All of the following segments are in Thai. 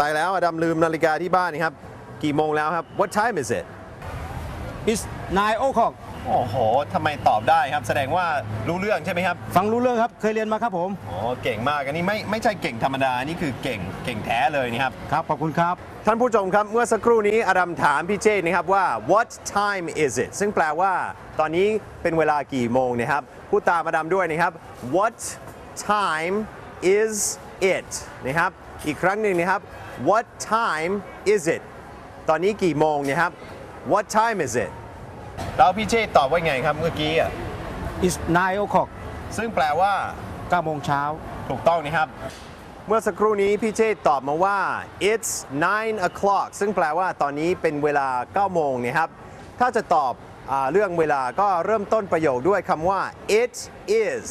ตายแล้วอดัมลืมนาฬิกาที่บ้านนี่ครับ กี่โมงแล้วครับ What time is it It's nine o'clock โอ้โหทำไมตอบได้ครับ แสดงว่ารู้เรื่องใช่ไหมครับ ฟังรู้เรื่องครับ เคยเรียนมาครับผม อ๋อ เก่งมาก อันนี้ไม่ไม่ใช่เก่งธรรมดา นี่คือเก่งเก่งแท้เลยนี่ครับ ครับ ขอบคุณครับ ท่านผู้ชมครับ เมื่อสักครู่นี้อดัมถามพี่เจนนะครับว่า what time is it ซึ่งแปลว่า ตอนนี้เป็นเวลากี่โมงนะครับ พูดตามอดัมด้วยนะครับ what time is it นะครับ อีกครั้งหนึ่งนะครับ what time is it ตอนนี้กี่โมงนะครับ what time is it แล้วพี่เจตอบว่าไงครับเมื่อกี้อะ It's nine o'clock ซึ่งแปลว่า9โมงเช้าถูกต้องนะครับ เมื่อสักครู่นี้พี่เจตอบมาว่า it's 9 o'clock ซึ่งแปลว่าตอนนี้เป็นเวลา9โมงนะครับ ถ้าจะตอบอาเรื่องเวลาก็เริ่มต้นประโยคด้วยคำว่า it is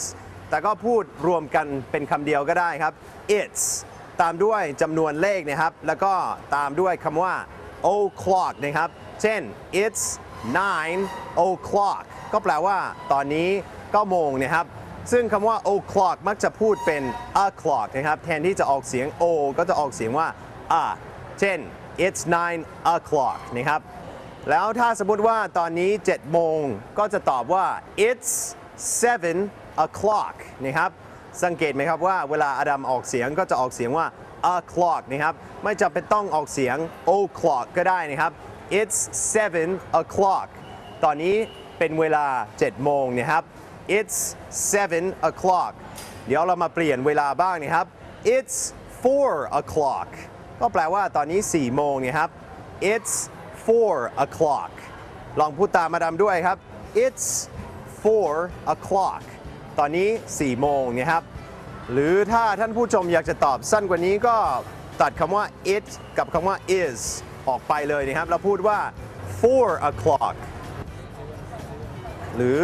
แต่ก็พูดรวมกันเป็นคำเดียวก็ได้ครับ it's ตามด้วยจำนวนเลขนะครับ แล้วก็ตามด้วยคำว่า o'clock นะครับ เช่น it's 9 o'clock ก็แปลว่าตอนนี้9โมงนะครับ ซึ่งคำว่า o'clock มักจะพูดเป็น o'clock นะครับ แทนที่จะออกเสียง o ก็จะออกเสียงว่า a เช่น it's 9 o'clock นะครับ แล้วถ้าสมมติว่าตอนนี้7โมงก็จะตอบว่า it's 7 o'clock นะครับ สังเกตไหมครับว่าเวลาอดัมออกเสียงก็จะออกเสียงว่า o'clock นะครับ ไม่จำเป็นต้องออกเสียง o'clock ก็ได้นะครับ it's 7 o'clock ตอนนี้เป็นเวลา 7 โมงนะครับ it's 7 o'clock เดี๋ยวเรามาเปลี่ยนเวลาบ้างนะครับ it's 4 o'clock ก็แปลว่าตอนนี้ 4 โมงนะครับ it's 4 o'clock ลองพูดตามมาดามด้วยครับ it's 4 o'clock ตอนนี้ 4 โมงนะครับ หรือถ้าท่านผู้ชมอยากจะตอบสั้นกว่านี้ก็ตัดคำว่า it กับคำว่า is ออกไปเลยนะครับ แล้วพูดว่า4 o'clock หรือ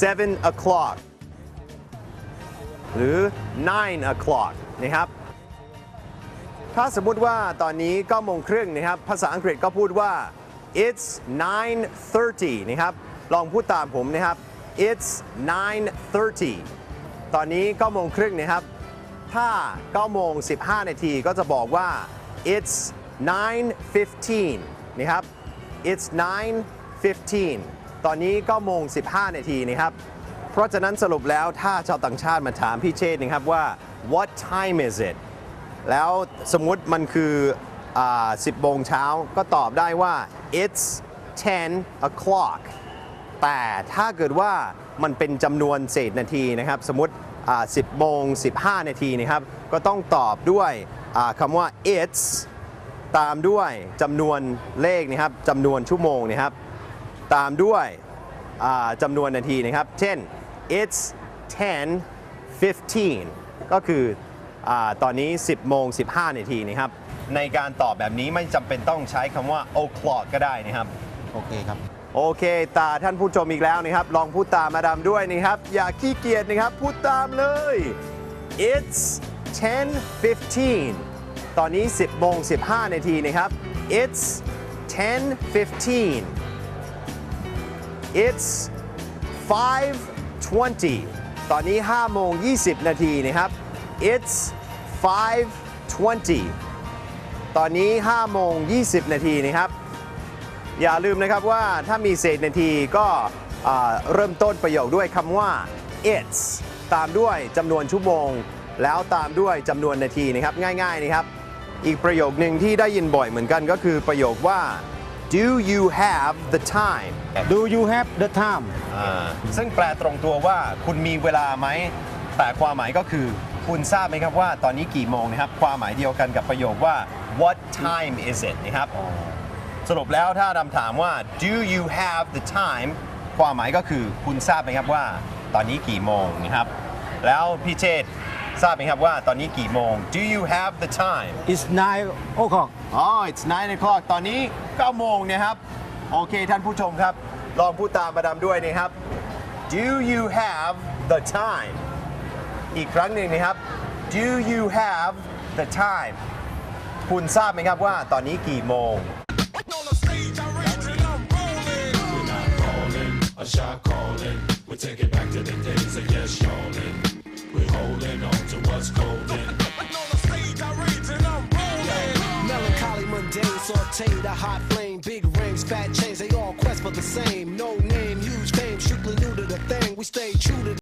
7 o'clock หรือ9 o'clock นะครับ ถ้าสมมุติว่าตอนนี้9โมงครึ่งนะครับ ภาษาอังกฤษก็พูดว่า it's 9:30 นะครับ ลองพูดตามผมนะครับ it's 9:30 ตอนนี้9โมงครึ่งนะครับ ถ้า9โมง15 นาทีก็จะบอกว่า it's 9:15 นะครับ it's 9:15 ตอนนี้9โมง15 นาทีนะครับ เพราะฉะนั้นสรุปแล้วถ้าชาวต่างชาติมาถามพี่เชษนะครับว่า what time is it แล้วสมมุติมันคือ 10โมงเช้าก็ตอบได้ว่า it's 10 o'clock แต่ถ้าเกิดว่ามันเป็นจำนวนเศษนาทีนะครับ สมมติ 10 โมง 15 นาทีนะครับ ก็ต้องตอบด้วยคำว่า it's ตามด้วยจำนวนเลขนะครับจำนวนชั่วโมงนะครับ ตามด้วยจำนวนนาทีนะครับ เช่น it's 10 15 ก็คืออตอนนี้ 10 โมง 15 นาทีนะครับ ในการตอบแบบนี้ไม่จำเป็นต้องใช้คำว่า o'clock ก็ได้นะครับ โอเคครับ โอเคตาท่านผู้ชมอีกแล้วนะครับ ลองพูดตามมาดามด้วยนะครับ อย่าขี้เกียจนะครับ พูดตามเลย it's 10:15 ตอนนี้ 10โมง15 นาทีนะครับ it's 10:15 it's 5:20 ตอนนี้5โมง20 นาทีนะครับ it's 5:20 ตอนนี้5โมง20 นาทีนะครับ อย่าลืมนะครับว่าถ้ามีเศษนาทีก็อ่าเริ่มต้นประโยคด้วยคำว่า it's ตามด้วยจำนวนชั่วโมง แล้วตามด้วยจำนวนนาทีนะครับง่ายๆนะครับ อีกประโยคหนึ่งที่ได้ยินบ่อยเหมือนกันก็คือประโยคว่า do you have the time Do you have the time อ่าซึ่งแปลตรงตัวว่าคุณมีเวลาไหม แต่ความหมายก็คือคุณทราบไหมครับว่าตอนนี้กี่โมงนะครับ ความหมายเดียวกันกับประโยคว่า what time is it นะครับ สรุปแล้วถ้าดำถามว่า do you have the time ความหมายก็คือคุณทราบไหมครับว่าตอนนี้กี่โมงนะครับ แล้วพี่เชษฐ์ทราบไหมครับว่าตอนนี้กี่โมง do you have the time It's nine o'clock อ๋อ it's 9 o'clock ตอนนี้9โมงนะครับ โอเคท่านผู้ชมครับ ลองพูดตามมาดามด้วยนะครับ do you have the time อีกครั้งหนึ่งนะครับ do you have the time คุณทราบไหมครับว่าตอนนี้กี่โมง calling, shot calling. We take it back to the days of yes, y'allin'. We're holding on to what's golden. On the stage, I rage and I'm rolling. saute the hot flame, big rings, fat chains, they all quest for the same. No name, huge fame, strictly new to the thing. We stay true to